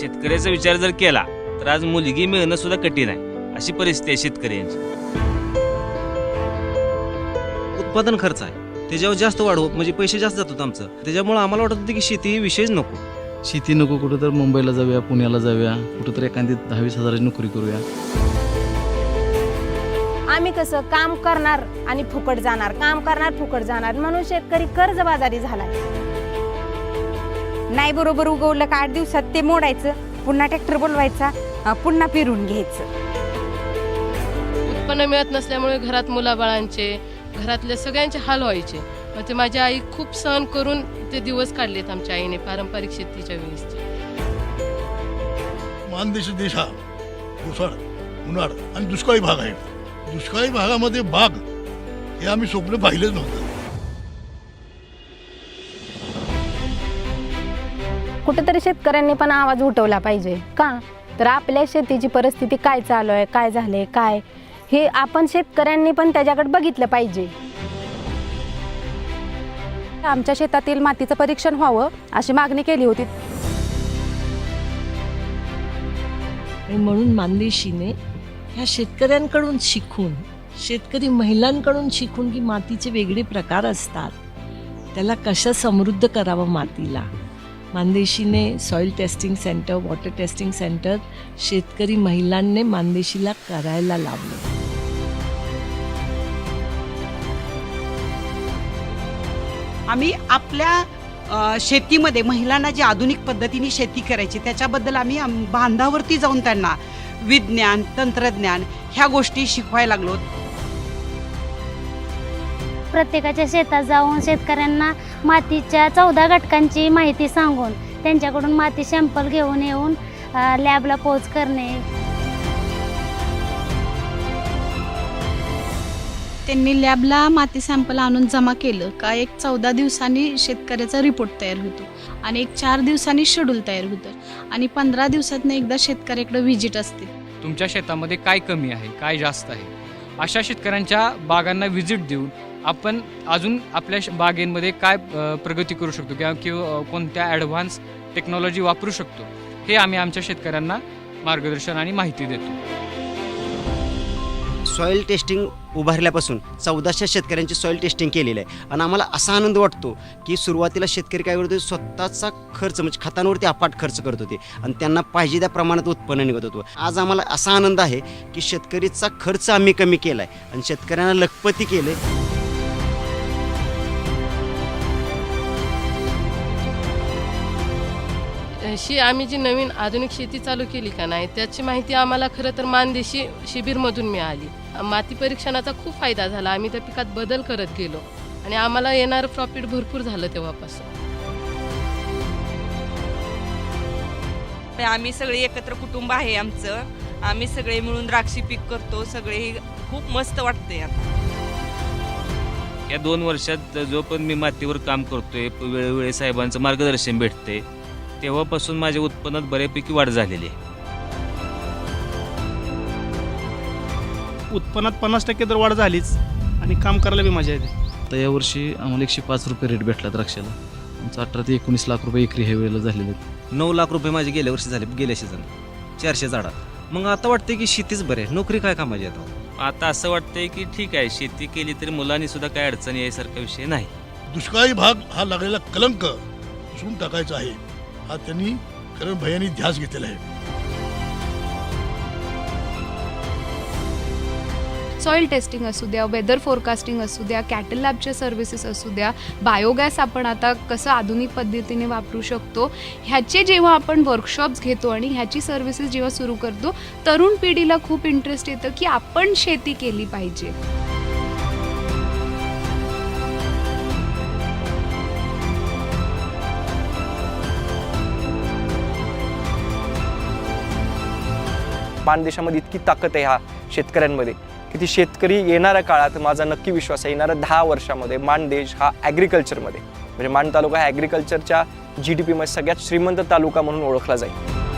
शेतकऱ्याचा विचार जर केला तर आज मुलगी मिळणं सुद्धा कठीण आहे. अशी परिस्थिती आहे शेतकऱ्यांची उत्पादन खर्च आहे. त्याच्यावर जास्त वाढ होत म्हणजे पैसे जास्त जातात आमचं. त्याच्यामुळे आम्हाला वाटत होतं की शेती ही विषयच नको. शेती नको कुठं तर मुंबईला जाऊया पुण्याला जाऊया. कुठं तर एखादी दहावीस हजाराची नोकरी करूया. आम्ही कसं काम करणार आणि फुकट जाणार? काम करणार फुकट जाणार. म्हणून शेतकरी कर्जबाजारी झालाय. नाही बरोबर उगवलं का? आठ दिवसात ते मोडायचं. पुन्हा ट्रॅक्टर बोलवायचा. पुन्हा पेरून घ्यायचं. उत्पन्न मिळत नसल्यामुळे घरात मुलाबाळांचे घरातल्या सगळ्यांचे हाल व्हायचे. मग ते माझी आई खूप सहन करून ते दिवस काढलेत आमच्या आईने पारंपरिक शेतीच्या वेळेसचे. मानदेश देश हा. मुसळ उन्हाळ आणि दुष्काळी भाग आहे दुष्काळी भागामध्ये बाग हे आम्ही स्वप्न पाहिलेच नव्हतं. कुठेतरी शेतकऱ्यांनी पण आवाज उठवला पाहिजे का? तर आपल्या शेतीची परिस्थिती काय चालू आहे काय झाले काय? हे आपण शेतकऱ्यांनी पण त्याच्याकडे बघितलं पाहिजे. आमच्या शेतातील मातीचं परीक्षण व्हावं अशी मागणी केली होती. म्हणून मानदेशीने ह्या शेतकऱ्यांकडून शिकून शेतकरी महिलांकडून शिकून की मातीचे वेगळे प्रकार असतात त्याला कसं समृद्ध करावं मातीला? मानदेशीने soil testing centre water testing centre शेतकरी महिलांनी मानदेशीला करायला लावलं. आम्ही आपल्या शेतीमध्ये महिलांना जी आधुनिक पद्धतीने शेती करायची त्याच्याबद्दल आम्ही बांधावरती जाऊन त्यांना विज्ञान तंत्रज्ञान ह्या गोष्टी शिकवायला लागलो. प्रत्येकाच्या शेतात जाऊन शेतकऱ्यांना मातीच्या चौदा घटकांची माहिती सांगून त्यांच्याकडून माती सॅम्पल घेऊन येऊन लॅबला पोच करणे. त्यांनी लॅबला माती सॅम्पल आणून जमा केलं. का एक चौदा दिवसांनी शेतकऱ्याचा रिपोर्ट तयार होतो आणि एक चार दिवसांनी शेड्यूल तयार होतं आणि पंधरा दिवसातनं एकदा शेतकऱ्याकडे व्हिजिट असते. तुमच्या शेतामध्ये काय कमी आहे? काय जास्त आहे? अशा शेतकऱ्यांच्या बागांना व्हिजिट देऊन आपण अजून आपल्या श- काय प्रगती करू शकतो किंवा किंवा कोणत्या ॲडव्हान्स टेक्नॉलॉजी वापरू शकतो हे आम्ही आमच्या शेतकऱ्यांना मार्गदर्शन आणि माहिती देतो. सॉईल टेस्टिंग उभारल्यापासून चौदाशे शेतकऱ्यांची सॉईल टेस्टिंग केलेलं आहे. आणि आम्हाला असा आनंद वाटतो की सुरुवातीला शेतकरी काय करतो स्वतःचा खर्च म्हणजे खतांवरती अपाट खर्च करत होते. आणि त्यांना पाहिजे त्या प्रमाणात उत्पन्न निघत होतो. आज आम्हाला असा आनंद आहे की शेतकरीचा खर्च आम्ही कमी केला आहे आणि शेतकऱ्यांना लखपती केलं शी आम्ही जी नवीन आधुनिक शेती चालू केली का नाही त्याची माहिती आम्हाला खरं तर मानदेशी शिबिरमधून मिळाली. माती परीक्षणाचा खूप फायदा झाला. आम्ही त्या पिकात बदल करत गेलो आणि आम्हाला येणारं प्रॉफिट भरपूर झालं तेव्हापासून. आम्ही सगळे एकत्र कुटुंब आहे आमचं. आम्ही सगळे मिळून द्राक्षी पीक करतो. सगळे खूप मस्त वाटते आता. या दोन वर्षात जो पण मी मातीवर काम करतोय वेळोवेळी साहेबांचं मार्गदर्शन भेटते तेव्हापासून माझ्या उत्पन्नात बऱ्यापैकी वाढ झालेली आहे. उत्पन्नात पन्नास टक्के तर वाढ झालीच आणि काम करायला बी मजा येते. तर यावर्षी आम्हाला एकशे पाच रुपये रेट भेटला द्राक्षाला. आमचा अठरा ते एकोणीस लाख रुपये एकरी ह्या वेळेला झालेले आहेत. नऊ लाख रुपये माझे गेल्या वर्षी झाले गेल्या सीझन चारशे झाडात. मग आता वाटते की शेतीच बरे नोकरी काय कामाची आता? आता असं वाटतंय की ठीक आहे. शेती केली तरी मुलांनी सुद्धा काय अडचणी यासारखा विषय नाही. दुष्काळी भाग हा लागलेला कलंक पुसून टाकायचा आहे. हा त्यांनी करण भैयानी ध्यास घेतलेला आहे. सॉईल टेस्टिंग असू द्या वेदर फोरकास्टिंग असू द्या कॅटल लॅबच्या सर्व्हिसेस असू द्या बायोगॅस आपण आता कसं आधुनिक पद्धतीने वापरू शकतो ह्याचे जेव्हा आपण वर्कशॉप्स घेतो आणि ह्याची सर्व्हिसेस जेव्हा सुरू करतो तरुण पिढीला खूप इंटरेस्ट येतं की आपण शेती केली पाहिजे. देशामध्ये इतकी ताकद आहे ह्या शेतकऱ्यांमध्ये की ती शेतकरी येणाऱ्या काळात माझा नक्की विश्वास आहे येणाऱ्या दहा वर्षामध्ये मानदेश हा ॲग्रिकल्चरमध्ये म्हणजे मान तालुका हा ॲग्रिकल्चरच्या जी डी पीमध्ये सगळ्यात श्रीमंत तालुका म्हणून ओळखला जाईल.